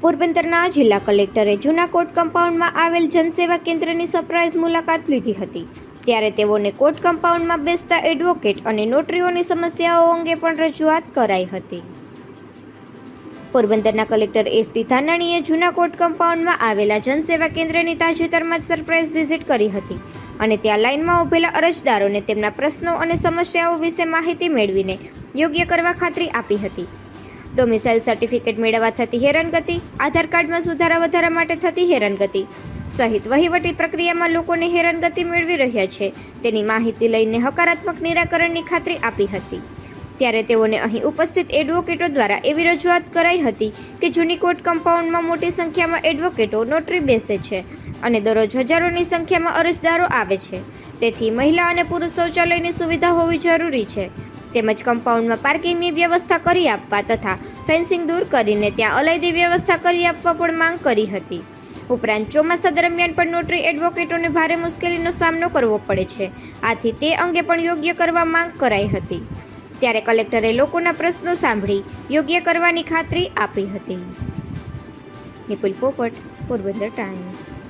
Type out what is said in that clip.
પોરબંદરના જિલ્લા કલેક્ટરે જૂના કોર્ટ કમ્પાઉન્ડમાં આવેલ જનસેવા કેન્દ્રની સરપ્રાઇઝ મુલાકાત લીધી હતી. ત્યારે તેઓને કોર્ટ કમ્પાઉન્ડમાં બેસતા એડવોકેટ અને નોટરીઓની સમસ્યાઓ અંગે પણ રજૂઆત કરાઈ હતી. પોરબંદરના કલેક્ટર એસ ટી ધાનાણીએ જૂના કોર્ટ કમ્પાઉન્ડમાં આવેલા જનસેવા કેન્દ્રની તાજેતરમાં જ સરપ્રાઇઝ વિઝિટ કરી હતી અને ત્યાં લાઇનમાં ઊભેલા અરજદારોને તેમના પ્રશ્નો અને સમસ્યાઓ વિશે માહિતી મેળવીને યોગ્ય કરવા ખાતરી આપી હતી. ડોમિસાઇલ સર્ટિફિકેટ મેળવવા થતી હેરાનગતિ, આધાર કાર્ડમાં સુધારા વધારા માટે થતી હેરાનગતિ. સહિત વહીવટી પ્રક્રિયામાં લોકોને હેરાનગતિ મેળવી રહ્યા છે. તેની માહિતી લઈને હકારાત્મક નિરાકરણની ખાતરી આપી હતી. ત્યારે તેઓને અહીં ઉપસ્થિત એડવોકેટો દ્વારા એવી રજૂઆત કરાઈ હતી કે જૂની કોર્ટ કમ્પાઉન્ડમાં મોટી સંખ્યામાં એડવોકેટો નોટરી બેસે છે અને દરરોજ હજારોની સંખ્યામાં અરજદારો આવે છે. તેથી મહિલા અને પુરુષ શૌચાલયની સુવિધા હોવી જરૂરી છે. તેમજ કમ્પાઉન્ડમાં પાર્કિંગની વ્યવસ્થા કરી આપવા તથા ફેન્સિંગ દૂર કરીને ત્યાં અલાયદી વ્યવસ્થા કરી આપવા પણ માંગ કરી હતી. ઉપરાંત ચોમાસા દરમિયાન પણ નોટરી એડવોકેટોને ભારે મુશ્કેલીનો સામનો કરવો પડે છે. આથી તે અંગે પણ યોગ્ય કરવા માંગ કરાઈ હતી. ત્યારે કલેક્ટરે લોકોના પ્રશ્નો સાંભળી યોગ્ય કરવાની ખાતરી આપી હતી. નિપુલ પોપટ, પોરબંદર ટાઈમ્સ.